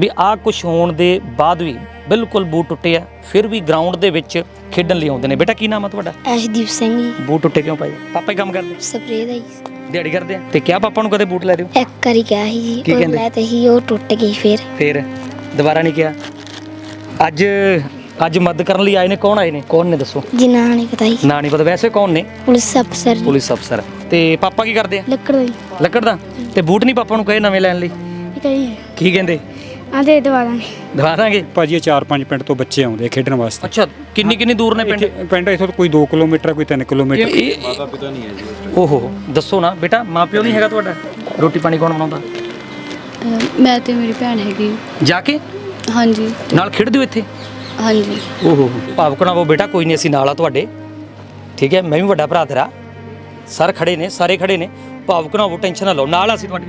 ਵੀ ਆਹ ਕੁਝ ਹੋਣ ਦੇ ਬਾਅਦ ਵੀ ਬਿਲਕੁਲ ਬੂਟ ਟੁੱਟੇ ਆ ਫਿਰ ਵੀ ਗਰਾਊਂਡ ਦੇ ਵਿੱਚ ਖੇਡਣ ਲਈ ਆਉਂਦੇ ਨੇ। ਬੇਟਾ ਕੀ ਨਾਮ ਆ ਤੁਹਾਡਾ? ਐਸ਼ਦੀਪ ਸਿੰਘ ਜੀ। ਬੂਟ ਟੁੱਟੇ ਕਿਉਂ ਪਾਏ? ਪਾਪਾ ਹੀ ਕੰਮ ਕਰਦੇ? ਸਪਰੇਅ ਦਾ ਜੀ ਦਿਹਾੜੀ ਕਰਦੇ ਆ? ਤੇ ਕਿਹਾ ਪਾਪਾ ਨੂੰ ਕਦੇ ਬੂਟ ਲੈ ਦਿਓ? ਇੱਕ ਵਾਰੀ ਕਿਹਾ ਸੀ ਜੀ ਕੀ ਉਹ ਕਹਿੰਦੇ? ਲੈ ਤੇ ਹੀ ਉਹ ਟੁੱਟ ਗਈ ਫਿਰ। ਫਿਰ ਦੁਬਾਰਾ ਨਹੀਂ ਕਿਹਾ? ਅੱਜ ਅੱਜ ਮਦਦ ਕਰਨ ਲਈ ਆਏ ਨੇ ਕੌਣ ਆਏ ਨੇ? ਕੌਣ ਨੇ ਦੱਸੋ? ਜਿਨ੍ਹਾਂ ਨਹੀਂ ਪਤਾ ਜੀ। ਨਾ ਨਹੀਂ ਪਤਾ। ਵੈਸੇ ਕੌਣ ਨੇ? ਪੁਲਿਸ ਅਫਸਰ ਜੀ। ਪੁਲਿਸ ਅਫਸਰ। ਤੇ ਪਾਪਾ ਕੀ ਕਰਦੇ ਆ? ਲੱਕੜ ਦਾ ਜੀ। ਲੱਕੜ ਦਾ? ਤੇ ਬੂਟ ਨਹੀਂ ਪਾਪਾ ਨੂੰ ਕਹੇ ਨਵੇਂ ਲੈਣ ਲਈ? ਇਹ ਕਹੀ ਕੀ ਕਹਿੰਦੇ? ਆਂਦੇ ਦਵਾ ਦਾਂਗੇ। ਦਵਾ ਦਾਂਗੇ? ਭਾਜੀ ਇਹ ਚਾਰ ਪੰਜ ਪਿੰਡ ਤੋਂ ਬੱਚੇ ਆਉਂਦੇ ਆ ਖੇਡਣ ਵਾਸਤੇ। ਅੱਛਾ ਕਿੰਨੀ ਕਿੰਨੀ ਦੂਰ ਨੇ ਪਿੰਡ? ਇੱਥੇ ਪਿੰਡ ਇਥੋਂ ਕੋਈ 2 ਕਿਲੋਮੀਟਰ ਕੋਈ 3 ਕਿਲੋਮੀਟਰ। ਇਹ ਮਾਤਾ ਪਿਤਾ ਨਹੀਂ ਹੈ ਜੀ ਓਹੋ ਦੱਸੋ ਨਾ ਬੇਟਾ ਮਾਪਿਓ ਨਹੀਂ ਹੈਗਾ ਤੁਹਾਡਾ? ਰੋਟੀ ਪਾਣੀ ਕੌਣ ਬਣਾਉਂਦਾ? ਮੈਂ ਤੇ ਮੇਰੀ ਭੈਣ ਹੈਗੀ। ਜਾ ਕੇ? ਹਾਂਜੀ। ਨਾਲ ਖੇਡਦੇ ਹੋ ਇੱਥੇ? ਹਾਂਜੀ। ਓਹੋ ਭਾਵਕ ਨਾ ਉਹ ਬੇਟਾ ਕੋਈ ਨਹੀਂ ਅਸੀਂ ਨਾਲ ਆ ਤੁਹਾਡੇ। ਠੀਕ ਹੈ ਮੈਂ ਵੀ ਵੱਡਾ ਭਰਾ ਤੇਰਾ। ਸਰ ਖੜੇ ਨੇ ਸਾਰੇ ਖੜੇ ਨੇ। ਭਾਵਕ ਨਾ ਉਹ ਟੈਨਸ਼ਨ ਨਾ ਲਓ। ਨਾਲ ਆ ਅਸੀਂ ਤੁਹਾਡੇ।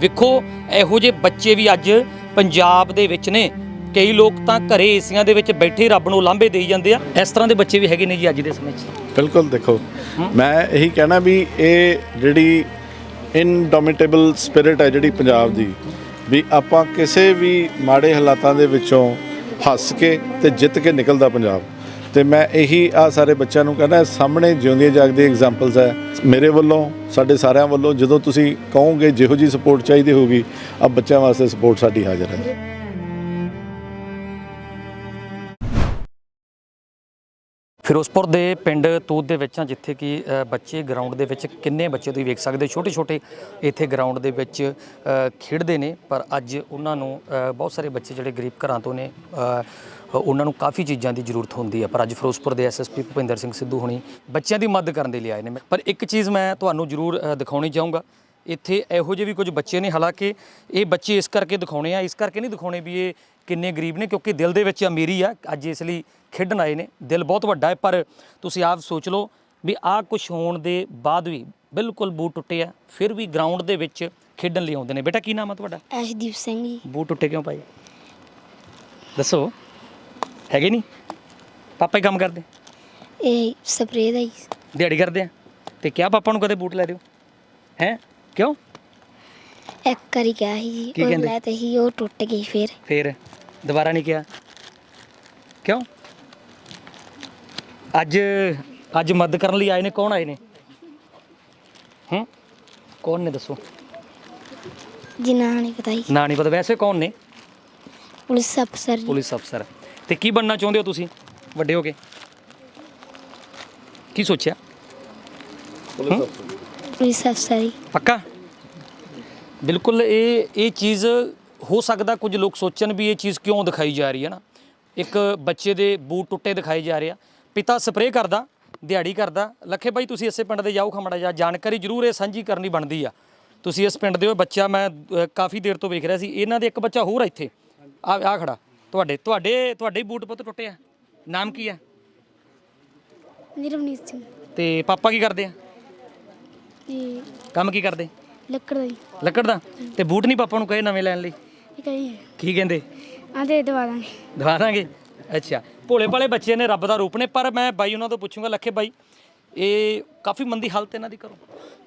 ਵੇਖੋ ਇਹੋ ਜਿਹੇ ਬੱਚੇ ਵੀ ਅੱਜ ਪੰਜਾਬ ਦੇ ਵਿੱਚ ਨੇ ਕਈ ਲੋਕ ਤਾਂ ਘਰੇ ਏਸੀਆਂ ਦੇ ਵਿੱਚ ਬੈਠੇ ਰੱਬ ਨੂੰ ਲਾਂਭੇ ਦੇਈ ਜਾਂਦੇ ਆ। ਇਸ ਤਰ੍ਹਾਂ ਦੇ ਬੱਚੇ ਵੀ ਹੈਗੇ ਨੇ ਜੀ ਅੱਜ ਦੇ ਸਮੇਂ 'ਚ। ਬਿਲਕੁਲ ਦੇਖੋ ਮੈਂ ਇਹੀ ਕਹਿਣਾ ਵੀ ਇਹ ਜਿਹੜੀ ਇਨਡੋਮਿਟੇਬਲ ਸਪਿਰਿਟ ਹੈ ਜਿਹੜੀ ਪੰਜਾਬ ਦੀ ਵੀ ਆਪਾਂ ਕਿਸੇ ਵੀ ਮਾੜੇ ਹਾਲਾਤਾਂ ਦੇ ਵਿੱਚੋਂ ਹੱਸ ਕੇ ਤੇ ਜਿੱਤ ਕੇ ਨਿਕਲਦਾ ਪੰਜਾਬ। ਤੇ ਮੈਂ ਇਹੀ ਆ ਸਾਰੇ ਬੱਚਿਆਂ ਨੂੰ ਕਹਿੰਦਾ, ਸਾਹਮਣੇ ਜਿਉਂਦੀਆਂ ਜਾਗਦੀਆਂ ਐਗਜ਼ਾਮਪਲਸ ਹੈ। ਮੇਰੇ ਵੱਲੋਂ, ਸਾਡੇ ਸਾਰਿਆਂ ਵੱਲੋਂ ਜਦੋਂ ਤੁਸੀਂ ਕਹੋਗੇ ਜਿਹੋ ਜੀ ਸਪੋਰਟ ਚਾਹੀਦੀ ਹੋਊਗੀ ਆ ਬੱਚਿਆਂ ਵਾਸਤੇ ਸਪੋਰਟ ਸਾਡੀ ਹਾਜ਼ਰ ਹੈ। ਫਿਰੋਜ਼ਪੁਰ ਦੇ ਪਿੰਡ ਤੂਤ ਦੇ ਵਿੱਚ ਆ, ਜਿੱਥੇ ਕਿ ਬੱਚੇ ਗਰਾਊਂਡ ਦੇ ਵਿੱਚ ਕਿੰਨੇ ਬੱਚੇ ਤੁਸੀਂ ਵੇਖ ਸਕਦੇ ਹੋ? ਛੋਟੇ ਛੋਟੇ ਇੱਥੇ ਗਰਾਊਂਡ ਦੇ ਵਿੱਚ ਖੇਡਦੇ ਨੇ, ਪਰ ਅੱਜ ਉਹਨਾਂ ਨੂੰ ਬਹੁਤ ਸਾਰੇ ਬੱਚੇ ਜਿਹੜੇ ਗਰੀਬ ਘਰਾਂ ਤੋਂ ਨੇ ਉਹਨਾਂ ਨੂੰ ਕਾਫੀ ਚੀਜ਼ਾਂ ਦੀ ਜ਼ਰੂਰਤ ਹੁੰਦੀ ਹੈ ਪਰ ਅੱਜ ਫਿਰੋਜ਼ਪੁਰ ਦੇ ਐਸਐਸਪੀ ਭੁਪਿੰਦਰ ਸਿੰਘ ਸਿੱਧੂ ਹੁਣੀ ਬੱਚਿਆਂ ਦੀ ਮਦਦ ਕਰਨ ਦੇ ਲਈ ਆਏ ਨੇ। ਪਰ ਇੱਕ ਚੀਜ਼ ਮੈਂ ਤੁਹਾਨੂੰ ਜ਼ਰੂਰ ਦਿਖਾਉਣੀ ਚਾਹੂੰਗਾ। ਇੱਥੇ ਇਹੋ ਜਿਹੇ ਵੀ ਕੁਝ ਬੱਚੇ ਨੇ ਹਾਲਾਂਕਿ ਇਹ ਬੱਚੇ ਇਸ ਕਰਕੇ ਦਿਖਾਉਣੇ ਆ ਇਸ ਕਰਕੇ ਨਹੀਂ ਦਿਖਾਉਣੇ ਵੀ ਇਹ ਕਿੰਨੇ ਗਰੀਬ ਨੇ ਕਿਉਂਕਿ ਦਿਲ ਦੇ ਵਿੱਚ ਅਮੀਰੀ ਆ ਅੱਜ ਇਸ ਲਈ ਖੇਡਣ ਆਏ ਨੇ ਦਿਲ ਬਹੁਤ ਵੱਡਾ ਹੈ ਪਰ ਤੁਸੀਂ ਆਪ ਸੋਚ ਲਓ ਵੀ ਆਹ ਕੁਝ ਹੋਣ ਦੇ ਬਾਅਦ ਵੀ ਬਿਲਕੁਲ ਬੂਟ ਟੁੱਟੇ ਆ ਫਿਰ ਵੀ ਗਰਾਊਂਡ ਦੇ ਵਿੱਚ ਖੇਡਣ ਲਈ ਆਉਂਦੇ ਨੇ। ਬੇਟਾ ਕੀ ਨਾਮ ਆ ਤੁਹਾਡਾ? ਐਸ਼ਦੀਪ ਸਿੰਘ ਜੀ। ਬੂਟ ਟੁੱਟੇ ਕਿਉਂ ਪਾਏ? ਦੱਸੋ ਹੈਗੇ ਨਹੀਂ? ਪਾਪਾ ਹੀ ਕੰਮ ਕਰਦੇ? ਇਹ ਸਪਰੇਅ ਦਾ ਜੀ ਦਿਹਾੜੀ ਕਰਦੇ ਆ? ਤੇ ਕਿਹਾ ਪਾਪਾ ਨੂੰ ਕਦੇ ਬੂਟ ਲੈ ਦਿਓ ਹੈ? ਕਿਉਂ? ਇੱਕ ਵਾਰੀ ਕਿਹਾ ਸੀ ਜੀ ਕੀ ਉਹ ਕਹਿੰਦੇ? ਲੈ ਤੇ ਹੀ ਉਹ ਟੁੱਟ ਗਈ ਫਿਰ। ਫੇਰ? ਦੁਬਾਰਾ ਨਹੀਂ ਕਿਹਾ? ਕਿਉਂ? ਅੱਜ ਅੱਜ ਮਦਦ ਕਰਨ ਲਈ ਆਏ ਨੇ ਕੌਣ ਆਏ ਨੇ? ਹੂੰ? ਕੌਣ ਨੇ ਦੱਸੋ? ਜਿਨ੍ਹਾਂ ਨਹੀਂ ਪਤਾ ਜੀ। ਨਾ ਨਹੀਂ ਪਤਾ। ਵੈਸੇ ਕੌਣ ਨੇ? ਪੁਲਿਸ ਅਫਸਰ ਜੀ। ਪੁਲਿਸ ਅਫਸਰ। ਤੇ ਕੀ ਬਣਨਾ ਚਾਹੁੰਦੇ ਹੋ ਤੁਸੀਂ ਵੱਡੇ ਹੋ ਕੇ? ਕੀ ਸੋਚਿਆ? ਪੁਲਿਸ ਅਫਸਰ। ਜੀ। ਪੱਕਾ? ਬਿਲਕੁਲ ਇਹ ਇਹ ਚੀਜ਼ ਹੋ ਸਕਦਾ ਕੁਝ ਲੋਕ ਸੋਚਣ ਵੀ ਇਹ ਚੀਜ਼ ਕਿਉਂ ਦਿਖਾਈ ਜਾ ਰਹੀ ਹੈ ਨਾ। ਇੱਕ ਬੱਚੇ ਦੇ ਬੂਟ ਟੁੱਟੇ ਦਿਖਾਏ ਜਾ ਰਹੇ ਆ। ਪਿਤਾ ਸਪਰੇਅ ਕਰਦਾ ਦਿਹਾੜੀ ਕਰਦਾ ਲੱਖੇ ਬਾਈ ਤੁਸੀਂ ਇਸੇ ਪਿੰਡ ਦੇ ਜਾਓ ਖਮੜਾ ਜਾ ਜਾਣਕਾਰੀ ਜ਼ਰੂਰ ਇਹ ਸਾਂਝੀ ਕਰਨੀ ਬਣਦੀ ਆ। ਤੁਸੀਂ ਇਸ ਪਿੰਡ ਦੇ ਹੋ ਬੱਚਾ ਮੈਂ ਕਾਫੀ ਦੇਰ ਤੋਂ ਵੇਖ ਰਿਹਾ ਸੀ। ਇਹਨਾਂ ਦੇ ਇੱਕ ਬੱਚਾ ਹੋਰ ਆ ਇੱਥੇ। ਆ ਆ ਖੜਾ। ਤੁਹਾਡੇ ਤੁਹਾਡੇ ਤੁਹਾਡੇ ਬੂਟ ਪੁੱਤ ਟੁੱਟੇ ਆ। ਨਾਮ ਕੀ ਆ? ਨਿਰਵਨੀਤ ਸਿੰਘ। ਤੇ ਪਾਪਾ ਕੀ ਕਰਦੇ ਆ? ਕੰਮ ਕੀ ਕਰਦੇ? ਲੱਕੜ ਦਾ ਜੀ। ਲੱਕੜ ਦਾ? ਤੇ ਬੂਟ ਨਹੀਂ ਪਾਪਾ ਨੂੰ ਕਹੇ ਨਵੇਂ ਲੈਣ ਲਈ? ਇਹ ਕਹੀ ਕੀ ਕਹਿੰਦੇ? ਆਂਦੇ ਦਵਾ ਦਾਂਗੇ। ਦਵਾ ਦਾਂਗੇ? ਅੱਛਾ। ਭੋਲੇ ਭਾਲੇ ਬੱਚੇ ਨੇ ਰੱਬ ਦਾ ਰੂਪ ਨੇ ਪਰ ਮੈਂ ਬਾਈ ਉਹਨਾਂ ਤੋਂ ਪੁੱਛੂੰਗਾ ਲੱਖੇ ਬਾਈ ਇਹ ਕਾਫੀ ਮੰਦੀ ਹਾਲਤ ਇਹਨਾਂ ਦੀ ਕਰੋ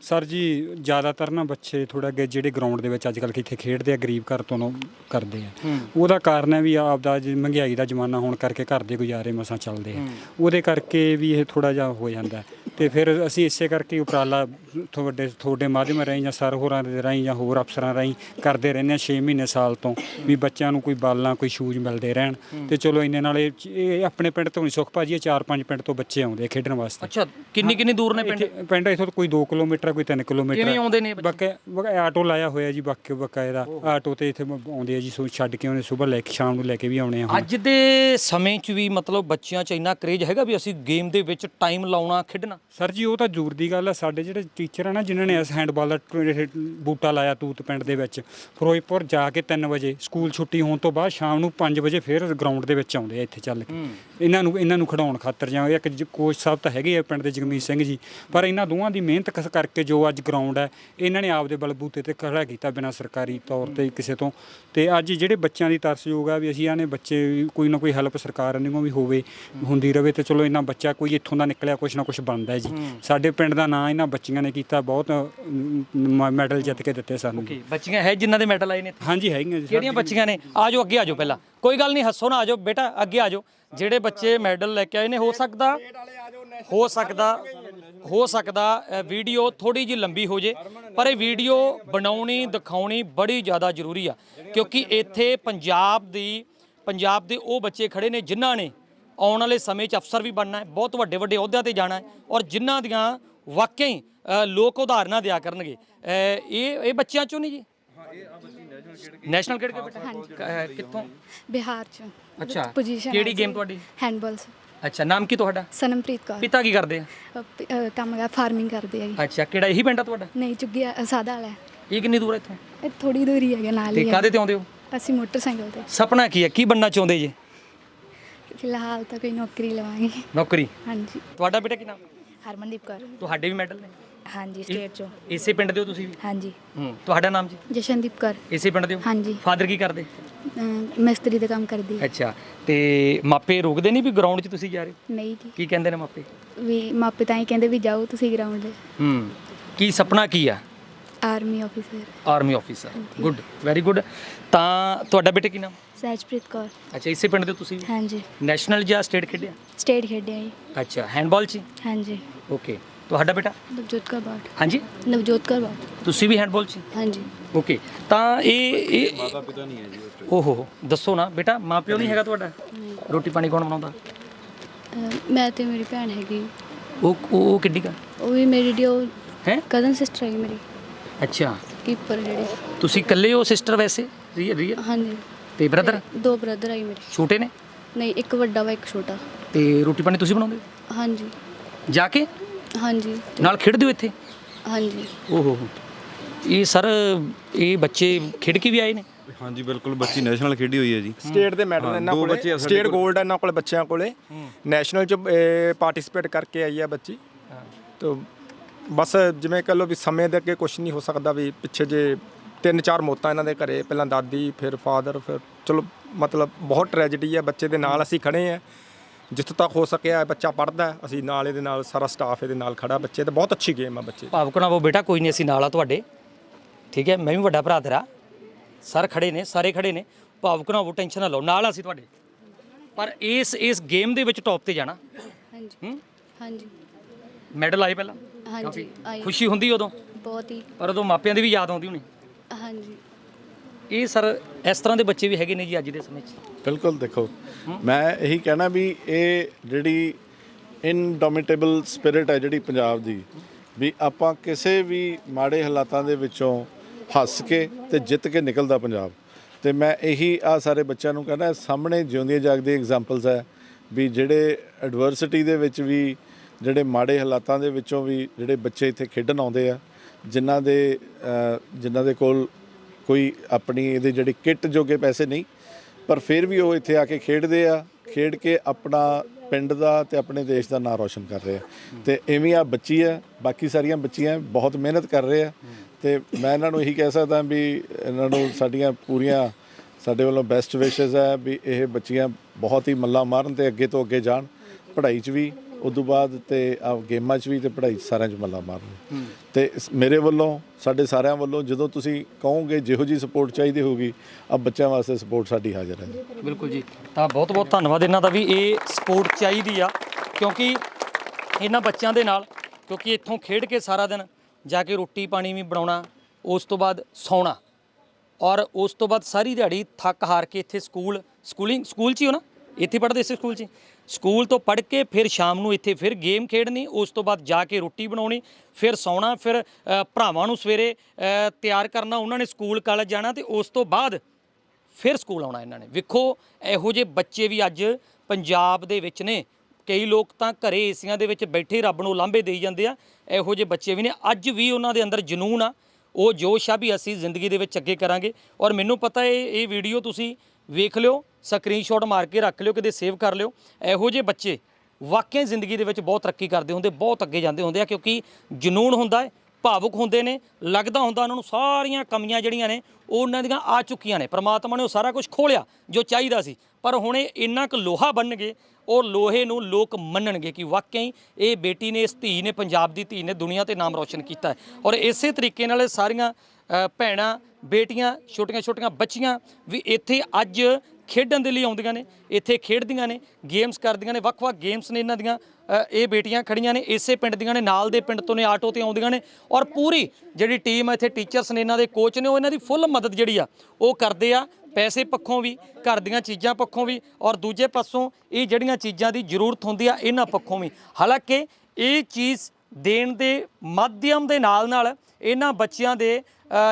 ਸਰ ਜੀ ਜ਼ਿਆਦਾਤਰ ਨਾ ਬੱਚੇ ਥੋੜਾ ਅੱਗੇ ਜਿਹੜੇ ਗਰਾਊਂਡ ਦੇ ਵਿੱਚ ਅੱਜ ਕੱਲ੍ਹ ਕਿੱਥੇ ਖੇਡਦੇ ਆ ਗਰੀਬ ਘਰ ਤੋਂ ਨੂੰ ਕਰਦੇ ਆ। ਉਹਦਾ ਕਾਰਨ ਹੈ ਵੀ ਆਪਦਾ ਜੀ ਮਹਿੰਗਾਈ ਦਾ ਜ਼ਮਾਨਾ ਹੋਣ ਕਰਕੇ ਘਰ ਦੇ ਗੁਜ਼ਾਰੇ ਮਸਾਂ ਚੱਲਦੇ ਆ। ਉਹਦੇ ਕਰਕੇ ਵੀ ਇਹ ਥੋੜਾ ਜਿਹਾ ਹੋ ਜਾਂਦਾ। ਹੈ। ਤੇ ਫਿਰ ਅਸੀਂ ਇਸੇ ਕਰਕੇ ਉਪਰਾਲਾ ਤੁਹਾਡੇ ਤੁਹਾਡੇ ਮਾਧਿਅਮ ਰਾਹੀਂ ਜਾਂ ਸਰ ਹੋਰਾਂ ਦੇ ਰਾਹੀਂ ਜਾਂ ਹੋਰ ਅਫਸਰਾਂ ਰਾਹੀਂ ਕਰਦੇ ਰਹਿੰਦੇ ਆ 6 ਮਹੀਨੇ ਸਾਲ ਤੋਂ ਵੀ ਬੱਚਿਆਂ ਨੂੰ ਕੋਈ ਬਾਲਾਂ ਕੋਈ ਸ਼ੂਜ਼ ਮਿਲਦੇ ਰਹਿਣ। ਤੇ ਚਲੋ ਇੰਨੇ ਨਾਲ ਇਹ ਇਹ ਆਪਣੇ ਪਿੰਡ ਤੋਂ ਨਹੀਂ ਸੁਖ ਭਾਜੀ ਇਹ 4-5 ਪਿੰਡ ਤੋਂ ਬੱਚੇ ਆਉਂਦੇ ਆ ਖੇਡਣ ਵਾਸਤੇ। ਅੱਛਾ ਕਿੰਨੀ ਕਿੰਨੀ ਦੂਰ ਨੇ ਪਿੰਡ? ਇੱਥੇ ਪਿੰਡ ਇਥੋਂ ਕੋਈ 2 ਕਿਲੋਮੀਟਰ ਕੋਈ 3 ਕਿਲੋਮੀਟਰ। ਕਿਵੇਂ ਆਉਂਦੇ ਨੇ ਬੱਚੇ? ਬਾਕੀ ਬਾਕੀ ਆਟੋ ਲਾਇਆ ਹੋਇਆ ਜੀ ਬਾਕੀ ਬਕਾਇਦਾ ਆਟੋ ਤੇ ਇੱਥੇ ਆਉਂਦੇ ਆ ਜੀ ਸੋ ਛੱਡ ਕੇ ਆਉਂਦੇ ਸਵੇਰ ਲੈ ਕੇ ਸ਼ਾਮ ਨੂੰ ਲੈ ਕੇ ਵੀ ਆਉਣੇ ਆ ਹੁਣ। ਅੱਜ ਦੇ ਸਮੇਂ 'ਚ ਵੀ ਮਤਲਬ ਬੱਚਿਆਂ 'ਚ ਇੰਨਾ ਕਰੇਜ ਹੈਗਾ ਵੀ ਅਸੀਂ ਗੇਮ ਦੇ ਵਿੱਚ ਟਾਈਮ ਲਾਉਣਾ ਖੇਡਣਾ? ਸਰ ਜੀ ਉਹ ਤਾਂ ਜ਼ਰੂਰ ਦੀ ਗੱਲ ਆ। ਸਾਡੇ ਜਿਹੜੇ ਟੀਚਰ ਆ ਨਾ ਜਿਨ੍ਹਾਂ ਨੇ ਇਸ ਹੈਂਡਬਾਲ ਦਾ ਟ- ਬੂਟਾ ਲਾਇਆ ਤੂਤ ਪਿੰਡ ਦੇ ਵਿੱਚ ਫਿਰੋਜ਼ਪੁਰ ਜਾ ਕੇ 3 ਵਜੇ ਸਕੂਲ ਛੁੱਟੀ ਹੋਣ ਤੋਂ ਬਾਅਦ ਸ਼ਾਮ ਨੂੰ 5 ਵਜੇ ਫਿਰ ਗਰਾਊਂਡ ਦੇ ਵਿੱਚ ਆਉਂਦੇ ਆ ਇੱਥੇ ਚੱਲ ਕੇ। ਇਹਨਾਂ ਨੂੰ ਇਹਨਾਂ ਨੂੰ ਖਿਡਾਉਣ ਖਾਤਰ ਜਾਂ ਇੱਕ ਜ- ਕੋਚ ਸਾਹਿਬ ਤਾਂ ਹੈਗੇ ਆ ਪਿੰਡ ਦੇ ਜਗਮੀਤ ਸਿੰਘ ਜੀ ਪਰ ਇਹਨਾਂ ਦੋਵਾਂ ਦੀ ਮਿਹਨਤ ਕਸ ਕਰਕੇ ਜੋ ਅੱਜ ਗਰਾਊਂਡ ਹੈ ਇਹਨਾਂ ਨੇ ਆਪਦੇ ਬਲਬੂਤੇ ਤੇ ਖੜਾ ਕੀਤਾ ਬਿਨਾਂ ਸਰਕਾਰੀ ਤੌਰ ਤੇ ਕਿਸੇ ਤੋਂ। ਤੇ ਅੱਜ ਜਿਹੜੇ ਬੱਚਿਆਂ ਦੀ ਤਰਸਯੋਗ ਆ ਵੀ ਅਸੀਂ ਆਨੇ ਬੱਚੇ ਵੀ ਕੋਈ ਨਾ ਕੋਈ ਹੈਲਪ ਸਰਕਾਰ ਵੱਲੋਂ ਵੀ ਹੋਵੇ ਹੁੰਦੀ ਰਵੇ ਤੇ ਚਲੋ ਇਹਨਾਂ ਬੱਚਾ ਕੋਈ ਇੱਥੋਂ ਦਾ ਨਿਕਲਿਆ ਕੁਛ ਨਾ ਕੁਛ ਬਣਦਾ ਹੈ ਜੀ। ਸਾਡੇ ਪਿੰਡ ਦਾ ਨਾਂ ਇਹਨਾਂ ਬੱਚੀਆਂ ਨੇ ਕੀਤਾ ਬਹੁਤ ਮ- ਮੈਡਲ ਜਿੱਤ ਕੇ ਦਿੱਤੇ ਸਾਨੂੰ। ਓਕੇ ਬੱਚੀਆਂ ਹੈ ਜਿਨ੍ਹਾਂ ਦੇ ਮੈਡਲ ਆਏ ਨੇ ਇੱਥੇ? ਹਾਂਜੀ ਹੈਗੀਆਂ ਜੀ ਕਿਹੜੀਆਂ ਬੱਚੀਆਂ ਨੇ? ਆਜੋ ਅੱਗੇ ਆਜੋ ਪਹਿਲਾਂ। ਕੋਈ ਗੱਲ ਨਹੀਂ ਹੱਸੋ ਨਾ ਆਜੋ ਬੇਟਾ ਅੱਗੇ ਆਜੋ। ਜਿਹੜੇ ਬੱਚੇ ਮੈਡਲ ਲੈ ਕੇ ਆਏ ਨੇ ਹੋ ਸਕਦਾ ਹੋ ਸਕਦਾ ਹੋ ਸਕਦਾ ਅ, ਵੀਡੀਓ ਥੋੜੀ ਜਿਹੀ ਲੰਬੀ ਹੋ ਜੇ ਪਰ ਇਹ ਵੀਡੀਓ ਬਣਾਉਣੀ ਦਿਖਾਉਣੀ ਬੜੀ ਜ਼ਿਆਦਾ ਜ਼ਰੂਰੀ ਆ। ਕਿਉਂਕਿ ਇੱਥੇ ਪੰਜਾਬ ਦੀ ਪੰਜਾਬ ਦੇ ਉਹ ਬੱਚੇ ਖੜੇ ਨੇ ਜਿਨ੍ਹਾਂ ਨੇ ਆਉਣ ਵਾਲੇ ਸਮੇਂ 'ਚ ਅਫਸਰ ਵੀ ਬਣਨਾ ਹੈ ਬਹੁਤ ਵੱਡੇ ਵੱਡੇ ਅਹੁਦਿਆਂ ਤੇ ਜਾਣਾ ਹੈ ਔਰ ਜਿਨ੍ਹਾਂ ਦੀਆਂ ਵਾਕਈ ਲੋਕ ਉਦਾਹਰਨਾਂ ਦਿਆ ਕਰਨਗੇ। ਇਹ ਇਹ ਬੱਚਿਆਂ ਚੋਂ ਨਹੀਂ ਜੀ? ਨੈਸ਼ਨਲ ਖੇਡ ਕੇ ਬੇਟਾ? ਕਿੱਥੋਂ? ਬਿਹਾਰ ਚ। ਅੱਛਾ। ਪੋਜੀਸ਼ਨ ਕਿਹੜੀ ਗੇਮ ਤੁਹਾਡੀ? ਹੈਂਡਬਾਲ ਅੱਛਾ ਨਾਮ ਕੀ ਤੁਹਾਡਾ? ਸਨਮਪ੍ਰੀਤ ਕੌਰ। ਪਿਤਾ ਕੀ ਕਰਦੇ ਆ? ਕੰਮ ਕਰ ਫਾਰਮਿੰਗ ਕਰਦੇ ਆ ਜੀ। ਅੱਛਾ ਕਿਹੜਾ ਇਹੀ ਪਿੰਡ ਆ ਤੁਹਾਡਾ? ਨਹੀਂ ਚੁੱਗਿਆ ਸਾਦਾ ਵਾਲਾ। ਇਹ ਕਿੰਨੀ ਦੂਰ ਹੈ ਇੱਥੋਂ? ਇਹ ਥੋੜੀ ਦੂਰੀ ਹੈਗਾ ਨਾਲ ਹੈ। ਕਾਦੇ ਤੇ ਆਉਂਦੇ ਹੋ? ਅਸੀਂ ਮੋਟਰਸਾਈਕਲ ਤੇ। ਸੁਪਨਾ ਕੀ ਹੈ? ਕੀ ਬੰਨਾ ਚਾਹੁੰਦੇ ਜੇ? ਫਿਲਹਾਲ ਤਾਂ ਕੋਈ ਨੌਕਰੀ ਲਵਾਂਗੇ। ਨੌਕਰੀ? ਹਾਂਜੀ। ਤੁਹਾਡਾ ਬੇਟਾ ਕੀ ਨਾਮ? ਹਰਮਨਦੀਪ ਕੌਰ। ਤੁਹਾਡੇ ਵੀ ਮੈਡਲ ਨੇ? ਹਾਂਜੀ ਸਟੇਟ ਚੋਂ। ਇਸੇ ਪਿੰਡ ਦੇ ਹੋ ਤੁਸੀਂ ਵੀ? ਹਾਂਜੀ। ਹੂੰ ਤੁਹਾਡਾ ਨਾਮ ਜੀ? ਜਸ਼ਨਦੀਪ ਕੌਰ। ਇਸੇ ਪਿੰਡ ਦੇ ਹੋ? ਹਾਂਜੀ। ਫਾਦਰ ਕੀ ਕਰਦੇ? ਮਿਸਤਰੀ ਦਾ ਕੰਮ ਕਰਦੀ ਹੈ। ਅੱਛਾ ਤੇ ਮਾਪੇ ਰੋਕਦੇ ਨਹੀਂ ਵੀ ਗਰਾਊਂਡ 'ਚ ਤੁਸੀਂ ਜਾ ਰਹੇ? ਨਹੀਂ ਜੀ। ਕੀ ਕਹਿੰਦੇ ਨੇ ਮਾਪੇ? ਵੀ ਮਾਪੇ ਤਾਂ ਹੀ ਕਹਿੰਦੇ ਵੀ ਜਾਓ ਤੁਸੀਂ ਗਰਾਊਂਡ ਹੂੰ ਕੀ ਸੁਪਨਾ ਕੀ ਆ? Army officer army officer good very good ਤਾਂ ਤੁਹਾਡਾ ਬੇਟਾ ਕੀ ਨਾਮ? ਸਹਿਜਪ੍ਰੀਤ ਕੌਰ। ਅੱਛਾ ਇਸੇ ਪਿੰਡ ਦੇ ਤੁਸੀਂ ਵੀ? ਹਾਂਜੀ। ਨੈਸ਼ਨਲ ਜਾਂ ਸਟੇਟ ਖੇਡਿਆ? ਸਟੇਟ ਖੇਡਿਆ ਜੀ। ਅੱਛਾ ਹੈਂਡਬਾਲ 'ਚ? ਹਾਂਜੀ। ਓਕੇ ਤੁਹਾਡਾ ਬੇਟਾ? ਨਵਜੋਤ ਕੌਰ ਬਾਟ ਹਾਂਜੀ? ਨਵਜੋਤ ਕੌਰ ਬਾਟ ਤੁਸੀਂ ਵੀ ਹੈਂਡਬਾਲ 'ਚ? ਹਾਂਜੀ। ਓਕੇ ਤਾਂ ਇਹ ਇਹ ਮਾਤਾ ਪਿਤਾ ਨਹੀਂ ਹੈ ਜੀ ਓਹੋ ਦੱਸੋ ਨਾ ਬੇਟਾ ਮਾਂ ਪਿਓ ਨਹੀਂ ਹੈਗਾ ਤੁਹਾਡਾ? ਰੋਟੀ ਪਾਣੀ ਕੌਣ ਬਣਾਉਂਦਾ? ਅਹ ਮੈਂ ਤੇ ਮੇਰੀ ਭੈਣ ਹੈਗੀ। ਉਹ ਉਹ ਉਹ ਕਿੱਡੀ ਕਾ ਉਹ ਵੀ ਮੇਰੀ ਜੋ ਹੈ? ਕਜ਼ਨ ਸਿਸਟਰ ਹੈਗੀ ਮੇਰੀ। ਅੱਛਾ। ਕੀਪਰ ਜਿਹੜੇ। ਤੁਸੀਂ ਇਕੱਲੇ ਹੋ ਸਿਸਟਰ ਵੈਸੇ? ਰੀਅਲ ਰੀਅਲ ਹਾਂਜੀ। ਤੇ ਬ੍ਰਦਰ ਦੋ ਬ੍ਰਦਰ ਆਈ ਮੇਰੇ। ਛੋਟੇ ਨੇ? ਨਹੀਂ ਇੱਕ ਵੱਡਾ ਵਾ ਇੱਕ ਛੋਟਾ। ਤੇ ਰੋਟੀ ਪਾਣੀ ਤੁਸੀਂ ਬਣਾਉਂਦੇ ਹੋ? ਹਾਂਜੀ। ਜਾ ਕੇ? ਹਾਂਜੀ। ਤੇ- ਨਾਲ ਖੇਡਦੇ ਹੋ ਇੱਥੇ? ਹਾਂਜੀ। ਓਹੋ। ਹੋ ਇਹ ਸਰ ਇਹ ਬੱਚੇ ਖੇਡ ਕੇ ਵੀ ਆਏ ਨੇ? ਹਾਂਜੀ ਬਿਲਕੁਲ ਬੱਚੀ ਨੈਸ਼ਨਲ ਖੇਡੀ ਹੋਈ ਹੈ ਜੀ। ਸਟੇਟ ਦੇ ਮੈਡਲ ਇਹਨਾਂ ਦੋ ਕੋਲੇ। ਬੱਚੇ ਆ ਸਾਡੇ ਸਟੇਟ ਕੋਲ। 골ਡ ਇਹਨਾਂ ਕੋਲੇ ਬੱਚਿਆਂ ਕੋਲੇ। ਨੈਸ਼ਨਲ ਚ ਪਾਰਟਿਸਿਪੇਟ ਕਰਕੇ ਆਈ ਆ ਬੱਚੀ। ਤੋ ਬਸ ਜਿਵੇਂ ਕਹ ਲਓ ਵੀ ਸਮੇਂ ਦੇ ਅੱਗੇ ਕੁਝ ਨਹੀਂ ਹੋ ਸਕਦਾ ਵੀ ਪਿੱਛੇ ਜੇ ਤਿੰਨ ਚਾਰ ਮੌਤਾਂ ਇਹਨਾਂ ਦੇ ਘਰੇ ਪਹਿਲਾਂ ਦਾਦੀ ਫਿਰ ਫਾਦਰ ਫਿਰ ਚਲੋ ਮਤਲਬ ਬਹੁਤ ਟ੍ਰੈਜੇਡੀ ਹੈ ਬੱਚੇ ਦੇ ਨਾਲ ਅਸੀਂ ਖੜੇ ਆ। ਜਿੱਥੋਂ ਤੱਕ ਹੋ ਸਕਿਆ ਬੱਚਾ ਪੜਦਾ ਅਸੀਂ ਨਾਲ ਇਹਦੇ ਨਾਲ ਸਾਰਾ ਸਟਾਫ ਇਹਦੇ ਨਾਲ ਖੜਾ ਬੱਚੇ ਤੇ ਬਹੁਤ ਅੱਛੀ ਗੇਮ ਆ ਬੱਚੇ। ਭਾਵੁਕ ਨਾ ਉਹ ਬੇਟਾ ਕੋਈ ਨਹੀਂ ਅਸੀਂ ਨਾਲ ਆ ਤੁਹਾਡੇ। ਠੀਕ ਹੈ ਮੈਂ ਵੀ ਵੱਡਾ ਭਰਾ ਤੇਰਾ। ਸਰ ਖੜੇ ਨੇ ਸਾਰੇ ਖੜੇ ਨੇ। ਭਾਵੁਕ ਨਾ ਉਹ ਟੈਨਸ਼ਨ ਨਾ ਲਓ ਨਾਲ ਆ ਅਸੀਂ ਤੁਹਾਡੇ। ਪਰ ਇਸ ਇਸ ਗੇਮ ਦੇ ਵਿੱਚ ਟੌਪ ਤੇ ਜਾਣਾ। ਹਾਂਜੀ। ਹੂੰ? ਹਾਂਜੀ। ਮੈਡਲ ਆਏ ਪਹਿਲਾਂ? ਹਾਂਜੀ ਆਈ ਖੁਸ਼ੀ ਹੁੰਦੀ ਉਦੋਂ? ਬਹੁਤ ਹੀ। ਪਰ ਉਦੋਂ ਮਾਪਿਆਂ ਦੀ ਵੀ ਯਾਦ ਆਉਂਦੀ ਹੋਣੀ। ਹਾਂਜੀ। ਇਹ ਸਰ ਇਸ ਤਰ੍ਹਾਂ ਦੇ ਬੱਚੇ ਵੀ ਹੈਗੇ ਨੇ ਜੀ ਅੱਜ ਦੇ ਸਮੇਂ 'ਚ? ਬਿਲਕੁਲ ਦੇਖੋ, ਮੈਂ ਇਹੀ ਕਹਿਣਾ ਵੀ ਇਹ ਜਿਹੜੀ ਇਨਡੋਮਿਟੇਬਲ ਸਪਿਰਿਟ ਹੈ ਜਿਹੜੀ ਪੰਜਾਬ ਦੀ, ਵੀ ਆਪਾਂ ਕਿਸੇ ਵੀ ਮਾੜੇ ਹਾਲਾਤਾਂ ਦੇ ਵਿੱਚੋਂ ਹੱਸ ਕੇ ਤੇ ਜਿੱਤ ਕੇ ਨਿਕਲਦਾ ਪੰਜਾਬ। ਤੇ ਮੈਂ ਇਹੀ ਆ ਸਾਰੇ ਬੱਚਿਆਂ ਨੂੰ ਕਹਿੰਦਾ ਸਾਹਮਣੇ ਜਿਉਂਦੀਆਂ ਜਾਗਦੀਆਂ ਐਗਜ਼ਾਮਪਲਸ ਹੈ ਵੀ ਜਿਹੜੇ ਐਡਵਰਸਿਟੀ ਦੇ ਵਿੱਚ ਵੀ, ਜਿਹੜੇ ਮਾੜੇ ਹਾਲਾਤਾਂ ਦੇ ਵਿੱਚੋਂ ਵੀ ਜਿਹੜੇ ਬੱਚੇ ਇੱਥੇ ਖੇਡਣ ਆਉਂਦੇ ਆ, ਜਿਨ੍ਹਾਂ ਦੇ ਜਿਨ੍ਹਾਂ ਦੇ ਕੋਲ ਕੋਈ ਆਪਣੀ ਇਹਦੇ ਜਿਹੜੀ ਕਿੱਟ ਜੋਗੇ ਪੈਸੇ ਨਹੀਂ, ਪਰ ਫਿਰ ਵੀ ਉਹ ਇੱਥੇ ਆ ਕੇ ਖੇਡਦੇ ਆ, ਖੇਡ ਕੇ ਆਪਣਾ ਪਿੰਡ ਦਾ ਤੇ ਆਪਣੇ ਦੇਸ਼ ਦਾ ਨਾਮ ਰੌਸ਼ਨ ਕਰ ਰਹੇ ਆ। ਤੇ ਐਵੇਂ ਆ ਬੱਚੀ ਆ, ਬਾਕੀ ਸਾਰੀਆਂ ਬੱਚੀਆਂ ਬਹੁਤ ਮਿਹਨਤ ਕਰ ਰਹੇ ਆ। ਤੇ ਮੈਂ ਇਹਨਾਂ ਨੂੰ ਇਹੀ ਕਹਿ ਸਕਦਾ ਵੀ ਇਹਨਾਂ ਨੂੰ ਸਾਡੀਆਂ ਪੂਰੀਆਂ ਸਾਡੇ ਵੱਲੋਂ ਬੈਸਟ ਵਿਸ਼ੇਸ ਹੈ ਵੀ ਇਹ ਬੱਚੀਆਂ ਬਹੁਤ ਹੀ ਮੱਲਾ ਮਾਰਨ ਤੇ ਅੱਗੇ ਤੋਂ ਅੱਗੇ ਜਾਣ, ਪੜ੍ਹਾਈ 'ਚ ਵੀ ਉਦੋਂ ਬਾਅਦ ਤੇ ਆ ਗੇਮਾਂ 'ਚ ਵੀ ਤੇ ਪੜ੍ਹਾਈ 'ਚ ਸਾਰਿਆਂ 'ਚ ਮੱਲਾ ਮਾਰਨ। ਤੇ ਮੇਰੇ ਵੱਲੋਂ ਸਾਡੇ ਸਾਰਿਆਂ ਵੱਲੋਂ ਜਦੋਂ ਤੁਸੀਂ ਕਹੋਗੇ ਜਿਹੋ ਜੀ ਸਪੋਰਟ ਚਾਹੀਦੀ ਹੋਗੀ ਆ ਬੱਚਿਆਂ ਵਾਸਤੇ ਸਪੋਰਟ ਸਾਡੀ ਹਾਜ਼ਰ ਹੈ। ਬਿਲਕੁਲ ਜੀ। ਤਾਂ ਬਹੁਤ ਬਹੁਤ ਧੰਨਵਾਦ ਇਹਨਾਂ ਦਾ ਵੀ ਇਹ ਸਪੋਰਟ ਚਾਹੀਦੀ ਆ ਕਿਉਂਕਿ ਇਹਨਾਂ ਬੱਚਿਆਂ ਦੇ ਨਾਲ ਕਿਉਂਕਿ ਇੱਥੋਂ ਖੇਡ ਕੇ ਸਾਰਾ ਦਿਨ ਜਾ ਕੇ ਰੋਟੀ ਪਾਣੀ ਵੀ ਬਣਾਉਣਾ ਉਸ ਤੋਂ ਬਾਅਦ ਸੌਣਾ ਔਰ ਉਸ ਤੋਂ ਬਾਅਦ ਸਾਰੀ ਦਿਹਾੜੀ ਥੱਕ ਹਾਰ ਕੇ ਇੱਥੇ ਸਕੂਲ ਸਕੂਲਿੰਗ ਸਕੂਲ 'ਚ ਹੀ ਹੋ ਨਾ? ਇੱਥੇ ਪੜ੍ਹਦੇ ਇਸੇ ਸਕੂਲ 'ਚ? ਸਕੂਲ ਤੋਂ ਪੜ੍ਹ ਕੇ ਫਿਰ ਸ਼ਾਮ ਨੂੰ ਇੱਥੇ ਫਿਰ ਗੇਮ ਖੇਡਣੀ, ਉਸ ਤੋਂ ਬਾਅਦ ਜਾ ਕੇ ਰੋਟੀ ਬਣਾਉਣੀ, ਫਿਰ ਸੌਣਾ, ਫਿਰ ਭਰਾਵਾਂ ਨੂੰ ਸਵੇਰੇ ਤਿਆਰ ਕਰਨਾ, ਉਹਨਾਂ ਨੇ ਸਕੂਲ ਕਾਲਜ ਜਾਣਾ ਤੇ ਉਸ ਤੋਂ ਬਾਅਦ ਫਿਰ ਸਕੂਲ ਆਉਣਾ ਇਹਨਾਂ ਨੇ। ਵੇਖੋ, ਇਹੋ ਜਿਹੇ ਬੱਚੇ ਵੀ ਅੱਜ ਪੰਜਾਬ ਦੇ ਵਿੱਚ ਨੇ। ਕਈ ਲੋਕ ਤਾਂ ਘਰੇ ਏਸੀਆਂ ਦੇ ਵਿੱਚ ਬੈਠੇ ਰੱਬ ਨੂੰ ਲਾਂਭੇ ਦੇਈ ਜਾਂਦੇ ਆ। ਇਹੋ ਜਿਹੇ ਬੱਚੇ ਵੀ ਨੇ। ਅੱਜ ਵੀ ਉਹਨਾਂ ਦੇ ਅੰਦਰ ਜਨੂਨ ਆ। ਉਹ ਜੋਸ਼ ਆ ਵੀ ਅਸੀਂ ਜ਼ਿੰਦਗੀ ਦੇ ਵਿੱਚ ਅੱਗੇ ਕਰਾਂਗੇ। ਔਰ ਮੈਨੂੰ ਪਤਾ ਇਹ ਇਹ ਵੀਡੀਓ ਤੁਸੀਂ ਵੇਖ ਲਿਓ। ਸਕਰੀਨਸ਼ਾਟ ਮਾਰ ਕੇ ਰੱਖ ਲਿਓ, ਕਿਤੇ ਸੇਵ ਕਰ ਲਿਓ। ਇਹੋ ਜਿਹੇ ਬੱਚੇ ਵਾਕਿਆ ਜ਼ਿੰਦਗੀ ਦੇ ਵਿੱਚ ਬਹੁਤ ਤਰੱਕੀ ਕਰਦੇ ਹੁੰਦੇ, ਬਹੁਤ ਅੱਗੇ ਜਾਂਦੇ ਹੁੰਦੇ ਆ, ਕਿਉਂਕਿ ਜਨੂਨ ਹੁੰਦਾ ਹੈ, ਭਾਵੁਕ ਹੁੰਦੇ ਨੇ, ਲੱਗਦਾ ਹੁੰਦਾ ਉਹਨਾਂ ਨੂੰ ਸਾਰੀਆਂ ਕਮੀਆਂ ਜਿਹੜੀਆਂ ਨੇ, ਉਹ ਉਹਨਾਂ ਦੀਆਂ ਆ ਚੁੱਕੀਆਂ ਨੇ। ਪ੍ਰਮਾਤਮਾ ਨੇ ਉਹ ਸਾਰਾ ਕੁਝ ਖੋਲਿਆ, ਜੋ ਚਾਹੀਦਾ ਸੀ। ਪਰ ਹੁਣ ਇਹ ਇੰਨਾ ਕੁ ਲੋਹਾ ਬਣਨਗੇ ਉਹ ਲੋਹੇ ਨੂੰ ਲੋਕ ਮੰਨਣਗੇ ਕਿ ਵਾਕਿਆ ਹੀ ਇਹ ਬੇਟੀ ਨੇ, ਇਸ ਧੀ ਨੇ, ਪੰਜਾਬ ਦੀ ਧੀ ਨੇ ਦੁਨੀਆ ਤੇ ਨਾਮ ਰੌਸ਼ਨ ਕੀਤਾ ਔਰ ਇਸੇ ਤਰੀਕੇ ਨਾਲ ਸਾਰੀਆਂ ਭੈਣਾਂ, ਬੇਟੀਆਂ ਛੋਟੀਆਂ ਛੋਟੀਆਂ ਬੱਚੀਆਂ ਵੀ ਇੱਥੇ ਅੱਜ ਖੇਡਣ ਦੇ ਲਈ ਆਉਂਦੀਆਂ ਨੇ, ਇੱਥੇ ਖੇਡਦੀਆਂ ਨੇ ਗੇਮਸ ਕਰਦੀਆਂ ਨੇ, ਵੱਖ-ਵੱਖ ਗੇਮਸ ਨੇ ਇਹਨਾਂ ਦੀਆਂ ਇਹ ਬੇਟੀਆਂ ਖੜੀਆਂ ਨੇ, ਇਸੇ ਪਿੰਡ ਦੀਆਂ ਨੇ, ਨਾਲ ਦੇ ਪਿੰਡ ਤੋਂ ਨੇ, ਆਟੋ ਤੇ ਆਉਂਦੀਆਂ ਨੇ ਔਰ ਪੂਰੀ ਜਿਹੜੀ ਟੀਮ ਹੈ ਇੱਥੇ ਟੀਚਰਸ ਨੇ ਇਹਨਾਂ ਦੇ ਕੋਚ ਨੇ, ਉਹ ਇਹਨਾਂ ਦੀ ਫੁੱਲ ਮਦਦ ਜਿਹੜੀ ਆ, ਉਹ ਕਰਦੇ ਆ, ਪੈਸੇ ਪੱਖੋਂ ਵੀ, ਘਰ ਦੀਆਂ ਚੀਜ਼ਾਂ ਪੱਖੋਂ ਵੀ ਔਰ ਦੂਜੇ ਪਾਸੋਂ ਇਹ ਜਿਹੜੀਆਂ ਚੀਜ਼ਾਂ ਦੀ ਜ਼ਰੂਰਤ ਹੁੰਦੀ ਆ, ਇਹਨਾਂ ਪੱਖੋਂ ਵੀ। ਹਾਲਾਂਕਿ ਇਹ ਚੀਜ਼ ਦੇਣ ਦੇ ਮਾਧਿਅਮ ਦੇ ਨਾਲ ਨਾਲ ਇਹਨਾਂ ਬੱਚਿਆਂ ਦੇ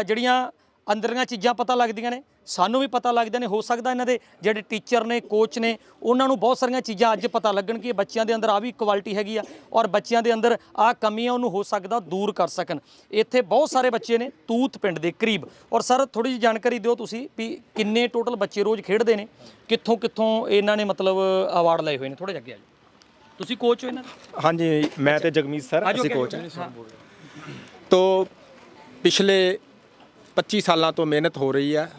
ਜਿਹੜੀਆਂ ਅੰਦਰੀਆਂ ਚੀਜ਼ਾਂ ਪਤਾ ਲੱਗਦੀਆਂ ਨੇ ਸਾਨੂੰ ਵੀ ਪਤਾ ਲੱਗਦਾ ਨੇ ਹੋ ਸਕਦਾ ਇਹਨਾਂ ਦੇ ਜਿਹੜੇ ਟੀਚਰ ਨੇ ਕੋਚ ਨੇ ਉਹਨਾਂ ਨੂੰ ਬਹੁਤ ਸਾਰੀਆਂ ਚੀਜ਼ਾਂ ਅੱਜ ਪਤਾ ਲੱਗਣ ਕਿ ਇਹ ਬੱਚਿਆਂ ਦੇ ਅੰਦਰ ਆ ਵੀ ਕੁਆਲਿਟੀ ਹੈਗੀ ਆ ਔਰ ਬੱਚਿਆਂ ਦੇ ਅੰਦਰ ਆ ਕਮੀਆਂ ਉਹਨੂੰ ਹੋ ਸਕਦਾ ਦੂਰ ਕਰ ਸਕਣ। ਇੱਥੇ ਬਹੁਤ ਸਾਰੇ ਬੱਚੇ ਨੇ ਤੂਤ ਪਿੰਡ ਦੇ ਕਰੀਬ। ਔਰ ਸਰ ਥੋੜੀ ਜਿਹੀ ਜਾਣਕਾਰੀ ਦਿਓ ਤੁਸੀਂ ਵੀ ਕਿੰਨੇ ਟੋਟਲ ਬੱਚੇ ਰੋਜ਼ ਖੇਡਦੇ ਨੇ ਕਿੱਥੋਂ ਕਿੱਥੋਂ ਇਹਨਾਂ ਨੇ ਮਤਲਬ ਅਵਾਰਡ ਲਏ ਹੋਏ ਨੇ ਥੋੜਾ ਜਿਹਾ ਅੱਗੇ ਆ ਜਾਓ। ਤੁਸੀਂ ਕੋਚ ਹੋ ਇਹਨਾਂ ਦੇ? ਹਾਂਜੀ ਮੈਂ ਤੇ ਜਗਮੀਤ ਸਰ ਅਸੀਂ ਕੋਚ। ਹਾਂ। ਤੋ ਪਿਛਲੇ 25 ਸਾਲਾਂ ਤੋਂ ਮਿਹਨਤ ਹੋ ਰਹੀ ਹੈ।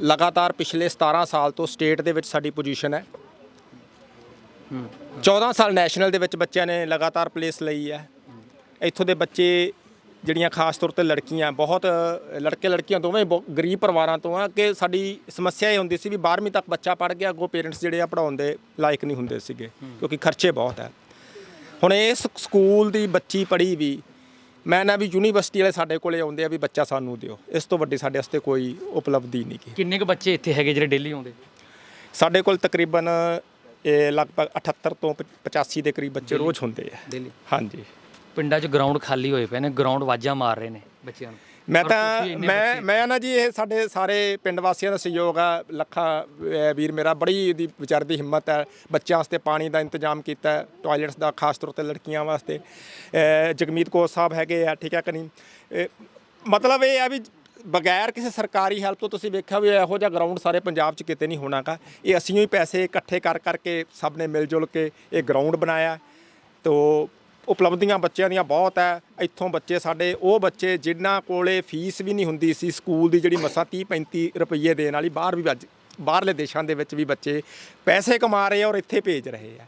ਲਗਾਤਾਰ ਪਿਛਲੇ 17 ਸਾਲ ਤੋਂ ਸਟੇਟ ਦੇ ਵਿੱਚ ਸਾਡੀ ਪੋਜੀਸ਼ਨ ਹੈ। 14 ਸਾਲ ਨੈਸ਼ਨਲ ਦੇ ਵਿੱਚ ਬੱਚਿਆਂ ਨੇ ਲਗਾਤਾਰ ਪਲੇਸ ਲਈ ਹੈ। ਇੱਥੋਂ ਦੇ ਬੱਚੇ ਜਿਹੜੀਆਂ ਖਾਸ ਤੌਰ ਤੇ ਲੜਕੀਆਂ, ਬਹੁਤ ਲੜਕੇ ਲੜਕੀਆਂ ਦੋਵੇਂ ਬਹੁ- ਗਰੀਬ ਪਰਿਵਾਰਾਂ ਤੋਂ ਆ ਕਿ ਸਾਡੀ ਸਮੱਸਿਆ ਇਹ ਹੁੰਦੀ ਸੀ ਵੀ 12ਵੀਂ ਤੱਕ ਬੱਚਾ ਪੜ੍ਹ ਗਿਆ, ਅੱਗੋਂ ਪੇਰੈਂਟਸ ਜਿਹੜੇ ਆ ਪੜਾਉਣ ਦੇ ਲਾਇਕ ਨਹੀਂ ਹੁੰਦੇ ਸੀਗੇ, ਕਿਉਂਕਿ ਖਰਚੇ ਬਹੁਤ ਹੈ। ਹੁਣ ਇਸ ਸਕੂਲ ਦੀ ਬੱਚੀ ਪੜ੍ਹੀ ਵੀ ਮੈਂ ਨਾ ਵੀ ਯੂਨੀਵਰਸਿਟੀ ਵਾਲੇ ਸਾਡੇ ਕੋਲੇ ਆਉਂਦੇ ਆ ਵੀ ਬੱਚਾ ਸਾਨੂੰ ਦਿਓ। ਇਸ ਤੋਂ ਵੱਡੀ ਸਾਡੇ ਵਾਸਤੇ ਕੋਈ ਉਪਲਬਧੀ ਨਹੀਂ ਗੀ। ਕਿੰਨੇ ਕੁ ਬੱਚੇ ਇੱਥੇ ਹੈਗੇ ਜਿਹੜੇ ਡੇਲੀ ਆਉਂਦੇ? ਸਾਡੇ ਕੋਲ ਤਕਰੀਬਨ ਇਹ ਲਗਭਗ 78 ਤੋਂ 85 ਦੇ ਕਰੀਬ ਬੱਚੇ ਰੋਜ਼ ਹੁੰਦੇ ਆ। ਡੇਲੀ? ਹਾਂਜੀ। ਪਿੰਡਾਂ 'ਚ ਗਰਾਊਂਡ ਖਾਲੀ ਹੋਏ ਪਏ ਨੇ ਗਰਾਊਂਡ ਵਾਜਾਂ ਮਾਰ ਰਹੇ ਨੇ ਬੱਚਿਆਂ ਨੂੰ। ਮੈਂ ਤਾਂ ਮੈਂ ਮੈਂ ਨਾ ਜੀ ਇਹ ਸਾਡੇ ਸਾਰੇ ਪਿੰਡ ਵਾਸੀਆਂ ਦਾ ਸਹਿਯੋਗ ਆ। ਲੱਖਾ ਅਹ ਵੀਰ ਮੇਰਾ ਬੜੀ ਇਹਦੀ ਵਿਚਾਰ ਦੀ ਹਿੰਮਤ ਹੈ। ਬੱਚਿਆਂ ਵਾਸਤੇ ਪਾਣੀ ਦਾ ਇੰਤਜ਼ਾਮ ਕੀਤਾ ਹੈ ਟਾਇਲਟਸ ਦਾ ਖਾਸ ਤੌਰ ਤੇ ਲੜਕੀਆਂ ਵਾਸਤੇ। ਅਹ ਜਗਮੀਤ ਕੋਚ ਸਾਹਿਬ ਹੈਗੇ ਆ ਠੀਕ ਹੈ ਕਿ ਨਹੀਂ? ਮਤਲਬ ਇਹ ਆ ਵੀ ਬਗੈਰ ਕਿਸੇ ਸਰਕਾਰੀ ਹੈਲਪ ਤੋਂ ਤੁਸੀਂ ਵੇਖਿਆ ਵੀ ਇਹੋ ਜਿਹਾ ਗਰਾਊਂਡ ਸਾਰੇ ਪੰਜਾਬ 'ਚ ਕਿਤੇ ਨਹੀਂ ਹੋਣਾਗਾ। ਇਹ ਅਸੀਂ ਹੀ ਪੈਸੇ ਇਕੱਠੇ ਕਰ ਕਰਕੇ ਸਭ ਨੇ ਮਿਲ ਜੁਲ ਕੇ ਇਹ ਗਰਾਊਂਡ ਬਣਾਇਆ। ਤੋ ਉਪਲਬਧੀਆਂ ਬੱਚਿਆਂ ਦੀਆਂ ਬਹੁਤ ਹੈ। ਇੱਥੋਂ ਬੱਚੇ ਸਾਡੇ ਉਹ ਬੱਚੇ ਜਿਨ੍ਹਾਂ ਕੋਲੇ ਫੀਸ ਵੀ ਨਹੀਂ ਹੁੰਦੀ ਸੀ ਸਕੂਲ ਦੀ ਜਿਹੜੀ ਮਸਾਂ 30 35 ਰੁਪਏ ਦੇਣ ਵਾਲੀ ਬਾਹਰ ਵੀ ਅੱਜ ਬਾਹਰਲੇ ਦੇਸ਼ਾਂ ਦੇ ਵਿੱਚ ਵੀ ਬੱਚੇ ਪੈਸੇ ਕਮਾ ਰਹੇ ਔਰ ਇੱਥੇ ਭੇਜ ਰਹੇ ਆ।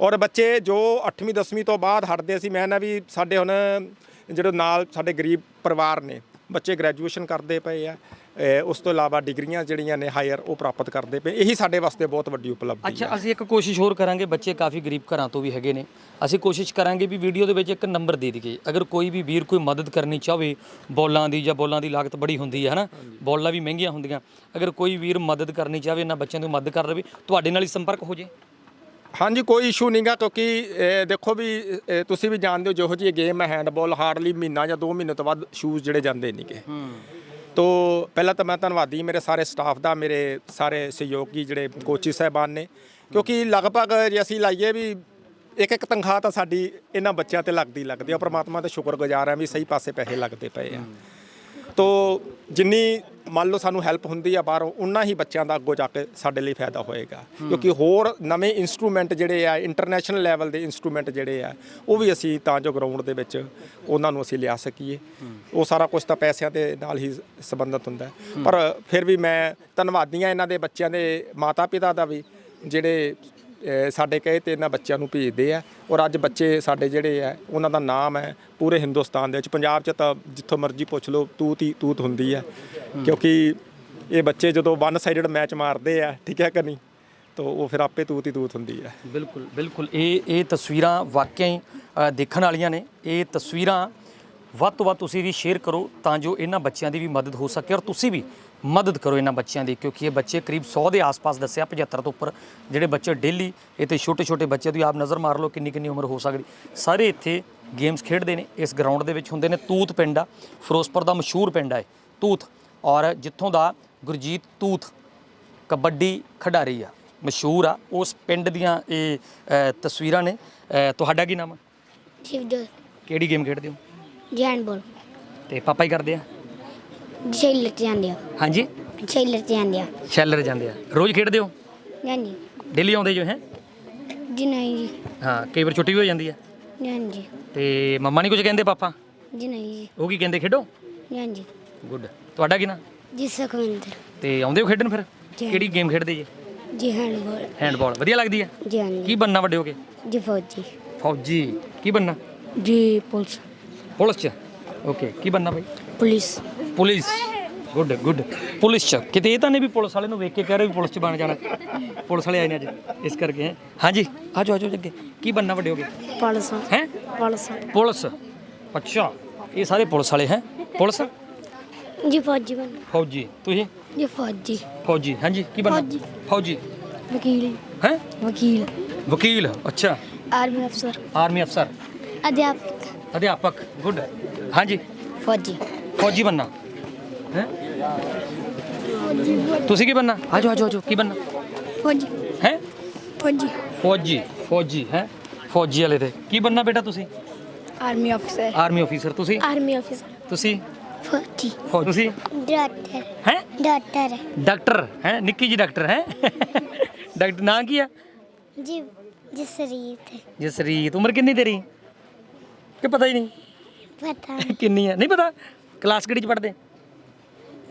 ਔਰ ਬੱਚੇ ਜੋ 8ਵੀਂ 10ਵੀਂ ਤੋਂ ਬਾਅਦ ਹਟਦੇ ਸੀ ਮੈਂ ਨਾ ਵੀ ਸਾਡੇ ਹੁਣ ਜਿਹੜੇ ਨਾਲ ਸਾਡੇ ਗਰੀਬ ਪਰਿਵਾਰ ਨੇ ਬੱਚੇ ਗ੍ਰੈਜੂਏਸ਼ਨ ਕਰਦੇ ਪਏ ਆ। ਉਸ ਤੋਂ ਇਲਾਵਾ ਡਿਗਰੀਆਂ ਜਿਹੜੀਆਂ ਨੇ ਹਾਇਰ ਉਹ ਪ੍ਰਾਪਤ ਕਰਦੇ ਪਏ। ਇਹੀ ਸਾਡੇ ਵਾਸਤੇ ਬਹੁਤ ਵੱਡੀ ਉਪਲਬਧੀ ਅੱਛਾ ਹੈ। ਅਸੀਂ ਇੱਕ ਕੋਸ਼ਿਸ਼ ਹੋਰ ਕਰਾਂਗੇ ਬੱਚੇ ਕਾਫੀ ਗਰੀਬ ਘਰਾਂ ਤੋਂ ਵੀ ਹੈਗੇ ਨੇ। ਅਸੀਂ ਕੋਸ਼ਿਸ਼ ਕਰਾਂਗੇ ਵੀ ਵੀਡੀਓ ਦੇ ਵਿੱਚ ਇੱਕ ਨੰਬਰ ਦੇ ਦਈਏ। ਅਗਰ ਕੋਈ ਵੀ ਵੀਰ ਕੋਈ ਮਦਦ ਕਰਨੀ ਚਾਹਵੇ ਬੋਲਾਂ ਦੀ ਜਾਂ ਬੋਲਾਂ ਦੀ ਲਾਗਤ ਬੜੀ ਹੁੰਦੀ ਹੈ ਹਨਾ? ਬੋਲਾਂ ਵੀ ਮਹਿੰਗੀਆਂ ਹੁੰਦੀਆਂ। ਅਗਰ ਕੋਈ ਵੀਰ ਮਦਦ ਕਰਨੀ ਚਾਹਵੇ ਇਹਨਾਂ ਬੱਚਿਆਂ ਦੀ ਮਦਦ ਕਰ ਰਵੇ ਤੁਹਾਡੇ ਨਾਲ ਹੀ ਸੰਪਰਕ ਹੋ ਜੇ। ਹਾਂਜੀ ਕੋਈ ਇਸ਼ੂ ਨਹੀਂਗਾ ਕਿਉਂਕਿ ਦੇਖੋ ਵੀ ਤੁਸੀਂ ਵੀ ਜਾਣਦੇ ਹੋ ਜਿਹੋ ਜਿਹੀ ਗੇਮ ਹੈ ਹੈਂਡਬਾਲ ਹਾਰਡਲੀ ਮਹੀਨਾ ਜਾਂ 2 ਮਹੀਨੇ ਤੋਂ ਬਾਅਦ ਸ਼ੂਜ਼ ਜਿਹੜੇ ਜਾਂਦੇ ਨਹੀਂਗੇ ਤੋ ਪਹਿਲਾਂ ਤਾਂ ਮੈਂ ਧੰਨਵਾਦੀ ਮੇਰੇ ਸਾਰੇ ਸਟਾਫ ਦਾ, ਮੇਰੇ ਸਾਰੇ ਸਹਿਯੋਗੀ ਜਿਹੜੇ ਕੋਚੀ ਸਾਹਿਬਾਨ ਨੇ, ਕਿਉਂਕਿ ਲਗਭਗ ਜੇ ਅਸੀਂ ਲਾਈਏ ਵੀ ਇੱਕ ਇੱਕ ਤਨਖਾਹ ਤਾਂ ਸਾਡੀ ਇਹਨਾਂ ਬੱਚਿਆਂ ਤੇ ਲੱਗਦੀ ਲੱਗਦੀ ਆ ਪ੍ਰਮਾਤਮਾ ਦਾ ਸ਼ੁਕਰਗੁਜ਼ਾਰ ਆ ਵੀ ਸਹੀ ਪਾਸੇ ਪੈਸੇ ਲੱਗਦੇ ਪਏ ਆ। ਤੋ ਜਿੰਨੀ ਮੰਨ ਲਓ ਸਾਨੂੰ ਹੈਲਪ ਹੁੰਦੀ ਆ ਬਾਹਰੋਂ ਉਨਾ ਹੀ ਬੱਚਿਆਂ ਦਾ ਅੱਗੋਂ ਜਾ ਕੇ ਸਾਡੇ ਲਈ ਫਾਇਦਾ ਹੋਏਗਾ। ਕਿਉਂਕਿ ਹੋਰ ਨਵੇਂ ਇਨਸਟਰੂਮੈਂਟ ਜਿਹੜੇ ਆ ਇੰਟਰਨੈਸ਼ਨਲ ਲੈਵਲ ਦੇ ਇਨਸਟਰੂਮੈਂਟ ਜਿਹੜੇ ਆ ਉਹ ਵੀ ਅਸੀਂ ਤਾਂ ਜੋ ਗਰਾਊਂਡ ਦੇ ਵਿੱਚ ਉਹਨਾਂ ਨੂੰ ਅਸੀਂ ਲਿਆ ਸਕੀਏ। ਉਹ ਸਾਰਾ ਕੁਝ ਤਾਂ ਪੈਸਿਆਂ ਦੇ ਨਾਲ ਹੀ ਸੰਬੰਧਿਤ ਹੁੰਦਾ। ਪਰ ਫਿਰ ਵੀ ਮੈਂ ਧੰਨਵਾਦੀ ਹਾਂ ਇਹਨਾਂ ਦੇ ਬੱਚਿਆਂ ਦੇ ਮਾਤਾ ਪਿਤਾ ਦਾ ਵੀ ਜਿਹੜੇ ਸਾਡੇ ਕਹੇ ਤੇ ਇਹਨਾਂ ਬੱਚਿਆਂ ਨੂੰ ਭੇਜਦੇ ਆ ਔਰ ਅੱਜ ਬੱਚੇ ਸਾਡੇ ਜਿਹੜੇ ਆ ਉਹਨਾਂ ਦਾ ਨਾਮ ਹੈ ਪੂਰੇ ਹਿੰਦੁਸਤਾਨ ਦੇ ਵਿੱਚ। ਪੰਜਾਬ 'ਚ ਤਾਂ ਜਿੱਥੋਂ ਮਰਜ਼ੀ ਪੁੱਛ ਲਓ ਤੂਤ ਹੀ ਤੂਤ ਹੁੰਦੀ ਹੈ। ਕਿਉਂਕਿ ਇਹ ਬੱਚੇ ਜਦੋਂ ਵਨ ਸਾਈਡਡ ਮੈਚ ਮਾਰਦੇ ਆ ਠੀਕ ਹੈ ਕਿ ਨਹੀਂ? ਤਾਂ ਉਹ ਫਿਰ ਆਪੇ ਤੂਤ ਹੀ ਤੂਤ ਹੁੰਦੀ ਹੈ ਬਿਲਕੁਲ ਬਿਲਕੁਲ। ਇਹ ਇਹ ਤਸਵੀਰਾਂ ਵਾਕਿਆ ਹੀ ਦੇਖਣ ਵਾਲੀਆਂ ਨੇ। ਇਹ ਤਸਵੀਰਾਂ ਵੱਧ ਤੋਂ ਵੱਧ ਤੁਸੀਂ ਵੀ ਸ਼ੇਅਰ ਕਰੋ ਤਾਂ ਜੋ ਇਹਨਾਂ ਬੱਚਿਆਂ ਦੀ ਵੀ ਮਦਦ ਹੋ ਸਕੇ ਔਰ ਤੁਸੀਂ ਵੀ ਮਦਦ ਕਰੋ ਇਹਨਾਂ ਬੱਚਿਆਂ ਦੀ ਕਿਉਂਕਿ ਇਹ ਬੱਚੇ ਕਰੀਬ 100 ਦੇ ਆਸ-ਪਾਸ ਦੱਸਿਆ 75 ਤੋਂ ਉੱਪਰ ਜਿਹੜੇ ਬੱਚੇ ਡੇਲੀ ਇੱਥੇ ਛੋਟੇ-ਛੋਟੇ ਬੱਚੇ ਤੁਸੀਂ ਆਪ ਨਜ਼ਰ ਮਾਰ ਲਓ ਕਿੰਨੀ ਕਿੰਨੀ ਉਮਰ ਹੋ ਸਕਦੀ। ਸਾਰੇ ਇੱਥੇ ਗੇਮਸ ਖੇਡਦੇ ਨੇ ਇਸ ਗਰਾਊਂਡ ਦੇ ਵਿੱਚ ਹੁੰਦੇ ਨੇ ਤੂਤ ਪਿੰਡ ਆ ਫਿਰੋਜ਼ਪੁਰ ਦਾ ਮਸ਼ਹੂਰ ਪਿੰਡ ਹੈ ਤੂਤ। ਔਰ ਜਿੱਥੋਂ ਦਾ ਗੁਰਜੀਤ ਤੂਤ ਕਬੱਡੀ ਖਿਡਾਰੀ ਆ ਮਸ਼ਹੂਰ ਆ ਉਸ ਪਿੰਡ ਦੀਆਂ ਇਹ ਤਸਵੀਰਾਂ ਨੇ। ਤੁਹਾਡਾ ਕੀ ਨਾਮ ਆ? ਕਿਹੜੀ ਗੇਮ ਖੇਡਦੇ ਹੋ? ਜੀ ਹੈਂਡਬਾਲ ਤੇ ਪਾਪਾ ਹੀ ਕਰਦੇ ਆ? ਸ਼ੈਲਰ ਚ ਜਾਂਦੇ ਆ। ਹਾਂਜੀ? ਸ਼ੈਲਰ ਚ ਜਾਂਦੇ ਆ। ਸ਼ੈਲਰ ਜਾਂਦੇ ਆ। ਰੋਜ਼ ਖੇਡਦੇ ਹੋ? ਹਾਂਜੀ। ਡੇਲੀ ਆਉਂਦੇ ਜੋ ਹੈ? ਜੀ ਨਹੀਂ ਜੀ। ਹਾਂ ਕਈ ਵਾਰ ਛੁੱਟੀ ਵੀ ਹੋ ਜਾਂਦੀ ਆ। ਜੀ ਹਾਂਜੀ। ਤੇ ਮੰਮਾ ਨਹੀਂ ਕੁਝ ਕਹਿੰਦੇ ਪਾਪਾ? ਜੀ ਨਹੀਂ ਜੀ। ਉਹ ਕੀ ਕਹਿੰਦੇ ਖੇਡੋ? ਜੀ ਹਾਂਜੀ। ਗੁੱਡ। ਤੁਹਾਡਾ ਕੀ ਨਾਂ? ਜੀ ਸੁਖਵਿੰਦਰ। ਤੇ ਆਉਂਦੇ ਹੋ ਖੇਡਣ ਫਿਰ? ਜੀ। ਕਿਹੜੀ ਗੇਮ ਖੇਡਦੇ ਜੀ? ਜੀ ਹੈਂਡਬਾਲ। ਹੈਂਡਬਾਲ। ਵਧੀਆ ਲੱਗਦੀ ਆ? ਜੀ ਹਾਂਜੀ। ਕੀ ਬੰਨਾ ਵੱਡੇ ਹੋ ਕੇ? ਜੀ ਫੌਜੀ। ਫੌਜੀ। ਕੀ ਬੰਨਾ? ਜੀ ਪੁਲਿਸ। ਪੁਲਿਸ ਚ। ਓਕੇ। ਕੀ ਬੰਨਾ ਬਾਈ? Police. Police. Good good police ਚ। ਕਿਤੇ ਇਹ ਤਾਂ ਨਹੀਂ ਵੀ ਪੁਲਿਸ ਵਾਲੇ ਨੂੰ ਵੇਖ ਕੇ ਕਹਿ ਰਹੇ ਵੀ ਪੁਲਿਸ ਚ ਬਣ ਜਾਣਾ। ਪੁਲਿਸ ਵਾਲੇ ਆਏ ਨੇ ਅੱਜ ਇਸ ਕਰਕੇ ਹੈਂ। ਹਾਂਜੀ ਆਜੋ ਆਜੋ ਅੱਗੇ। ਕੀ ਬੰਨਾ ਵੱਡੇ ਹੋ ਗਏ ਪੁਲਿਸ। ਹੈ? ਪੁਲਿਸ। ਪੁਲਿਸ। ਅੱਛਾ ਇਹ ਸਾਰੇ ਪੁਲਿਸ ਵਾਲੇ ਹੈ? ਪੁਲਿਸ? ਜੀ ਫੌਜੀ ਬਣ ਫੌਜੀ। ਤੁਸੀਂ? ਜੀ ਫੌਜੀ। ਫੌਜੀ। ਹਾਂਜੀ ਕੀ ਬੰਨਾ ਫੌਜੀ। ਫੌਜੀ। ਵਕੀਲ। ਹੈ? ਵਕੀਲ। ਵਕੀਲ ਅੱਛਾ। ਆਰਮੀ ਅਫਸਰ ਆਰਮੀ ਅਫਸਰ ਅਧਿਆਪਕ। ਅਧਿਆਪਕ। ਗੁੱਡ ਹਾਂਜੀ। ਫੌਜੀ। ਫੌਜੀ ਬੰਨਾ ਹੈ? ਤੁਸੀਂ ਕੀ ਬੰਨਾ ਆਜੋ ਆਜੋ ਆਜੋ ਕੀ ਬੰਨਾ ਫੌਜੀ। ਹੈ? ਫੌਜੀ। ਫੌਜੀ ਫੌਜੀ ਹੈ? ਫੌਜੀ ਵਾਲੇ ਦੇ। ਕੀ ਬੰਨਾ ਬੇਟਾ ਤੁਸੀਂ? ਆਰਮੀ ਅਫਸਰ ਆਰਮੀ ਆਫੀਸਰ ਤੁਸੀਂ? ਆਰਮੀ ਆਫੀਸਰ ਤੁਸੀਂ? ਫੌਜੀ। ਫੌ- ਤੁਸੀਂ? ਡਾਕਟਰ ਹੈ? ਡਾਕਟਰ ਡਾਕਟਰ ਹੈ? ਨਿੱਕੀ ਜੀ ਡਾਕਟਰ ਹੈ? ਡਾਕਟਰ ਨਾਂ ਕੀ ਆ? ਜੀ ਜਸਰੀਤ। ਜਸਰੀਤ ਉਮਰ ਕਿੰਨੀ ਤੇਰੀ? ਕਿ ਪਤਾ ਹੀ ਨਹੀਂ? ਪਤਾ। ਕਿੰਨੀ ਹੈ ਨਹੀਂ ਪਤਾ? ਕਲਾਸ ਕਿਹੜੀ ਚ ਪੜਦੇ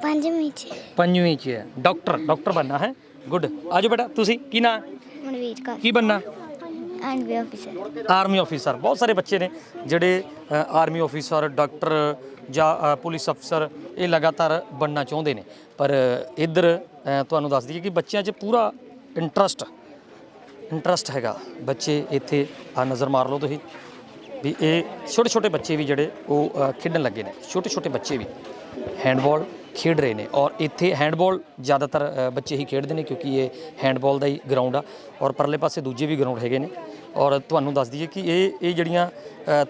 ਪੰਜਵੀਂ ਚ। ਪੰਜਵੀਂ ਚ। ਹੈ ਡਾਕਟਰ ਡਾਕਟਰ ਬੰਨਾ ਹੈ? ਗੁੱਡ ਆਜੋ ਬੇਟਾ ਤੁਸੀਂ ਕੀ ਨਾਂ? ਮਨਵੀਰ ਕੌਰ। ਕੀ ਬੰਨਾ ਆਰਮੀ ਆਫੀਸਰ ਆਰਮੀ ਆਫੀਸਰ ਬਹੁਤ ਸਾਰੇ ਬੱਚੇ ਨੇ ਜਿਹੜੇ ਅ, ਆਰਮੀ ਆਫੀਸਰ ਡਾਕਟਰ ਜਾਂ ਅ, ਪੁਲਿਸ ਅਫਸਰ ਇਹ ਲਗਾਤਾਰ ਬਣਨਾ ਚਾਹੁੰਦੇ ਨੇ। ਪਰ ਇੱਧਰ ਅ, ਤੁਹਾਨੂੰ ਦੱਸ ਦਈਏ ਕਿ ਬੱਚਿਆਂ 'ਚ ਪੂਰਾ ਇੰਟਰਸਟ ਇੰਟਰਸਟ ਹੈਗਾ। ਬੱਚੇ ਇੱਥੇ ਆ ਨਜ਼ਰ ਮਾਰ ਲਓ ਤੁਸੀਂ। ਵੀ ਇਹ ਛੋਟੇ ਛੋਟੇ ਬੱਚੇ ਵੀ ਜਿਹੜੇ ਉਹ ਅ, ਖੇਡਣ ਲੱਗੇ ਨੇ। ਛੋਟੇ ਛੋਟੇ ਬੱਚੇ ਵੀ। ਹੈਂਡਬਾਲ ਖੇਡ ਰਹੇ ਨੇ ਔਰ ਇੱਥੇ ਹੈਂਡਬਾਲ ਜ਼ਿਆਦਾਤਰ ਬੱਚੇ ਹੀ ਖੇਡਦੇ ਨੇ ਕਿਉਂਕਿ ਇਹ ਹੈਂਡਬਾਲ ਦਾ ਹੀ ਗਰਾਊਂਡ ਆ ਔਰ ਪਰਲੇ ਪਾਸੇ ਦੂਜੇ ਵੀ ਗਰਾਊਂਡ ਹੈਗੇ ਨੇ ਔਰ ਤੁਹਾਨੂੰ ਦੱਸ ਦਈਏ ਕਿ ਇਹ ਇਹ ਜਿਹੜੀਆਂ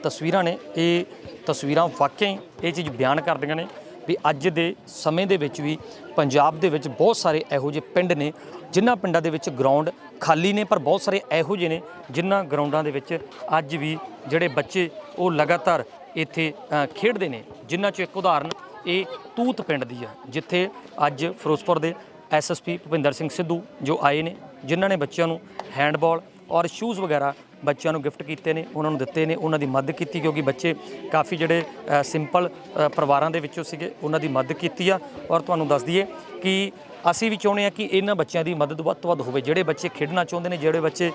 ਤਸਵੀਰਾਂ ਨੇ, ਇਹ ਤਸਵੀਰਾਂ ਵਾਕਿਆ ਹੀ ਇਹ ਚੀਜ਼ ਬਿਆਨ ਕਰਦੀਆਂ ਨੇ ਵੀ ਅੱਜ ਦੇ ਸਮੇਂ ਦੇ ਵਿੱਚ ਵੀ ਪੰਜਾਬ ਦੇ ਵਿੱਚ ਬਹੁਤ ਸਾਰੇ ਇਹੋ ਜਿਹੇ ਪਿੰਡ ਨੇ ਜਿਨ੍ਹਾਂ ਪਿੰਡਾਂ ਦੇ ਵਿੱਚ ਗਰਾਊਂਡ ਖਾਲੀ ਨੇ ਪਰ ਬਹੁਤ ਸਾਰੇ ਇਹੋ ਜਿਹੇ ਨੇ ਜਿਨ੍ਹਾਂ ਗਰਾਊਂਡਾਂ ਦੇ ਵਿੱਚ ਅੱਜ ਵੀ ਜਿਹੜੇ ਬੱਚੇ ਉਹ ਲਗਾਤਾਰ ਇੱਥੇ ਖੇਡਦੇ ਨੇ। ਜਿਨ੍ਹਾਂ 'ਚ ਇੱਕ ਉਦਾਹਰਨ ਇਹ ਤੂਤ ਪਿੰਡ ਦੀ ਆ, ਜਿੱਥੇ ਅੱਜ ਫਿਰੋਜ਼ਪੁਰ ਦੇ ਐਸਐਸਪੀ ਭੁਪਿੰਦਰ ਸਿੰਘ ਸਿੱਧੂ ਜੋ ਆਏ ਨੇ, ਜਿਨ੍ਹਾਂ ਨੇ ਬੱਚਿਆਂ ਨੂੰ ਹੈਂਡਬਾਲ ਔਰ ਸ਼ੂਜ਼ ਵਗੈਰਾ ਬੱਚਿਆਂ ਨੂੰ ਗਿਫਟ ਕੀਤੇ ਨੇ, ਉਹਨਾਂ ਨੂੰ ਦਿੱਤੇ ਨੇ, ਉਹਨਾਂ ਦੀ ਮਦਦ ਕੀਤੀ ਕਿਉਂਕਿ ਬੱਚੇ ਕਾਫੀ ਜਿਹੜੇ ਸਿੰਪਲ ਪਰਿਵਾਰਾਂ ਦੇ ਵਿੱਚੋਂ ਸੀਗੇ, ਉਹਨਾਂ ਦੀ ਮਦਦ ਕੀਤੀ ਆ। ਔਰ ਤੁਹਾਨੂੰ ਦੱਸ ਦਈਏ ਕਿ ਅਸੀਂ ਵੀ ਚਾਹੁੰਦੇ ਆ ਕਿ ਇਹਨਾਂ ਬੱਚਿਆਂ ਦੀ ਮਦਦ ਵੱਧ ਤੋਂ ਵੱਧ ਹੋਵੇ। ਜਿਹੜੇ ਬੱਚੇ ਖੇਡਣਾ ਚਾਹੁੰਦੇ ਨੇ, ਜਿਹੜੇ ਬੱਚੇ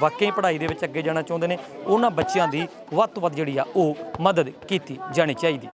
ਵਾਕਈ ਪੜ੍ਹਾਈ ਦੇ ਵਿੱਚ ਅੱਗੇ ਜਾਣਾ ਚਾਹੁੰਦੇ ਨੇ, ਉਹਨਾਂ ਬੱਚਿਆਂ ਦੀ ਵੱਧ ਤੋਂ ਵੱਧ ਜਿਹੜੀ ਆ, ਉਹ ਮਦਦ ਕੀਤੀ ਜਾਣੀ ਚਾਹੀਦੀ।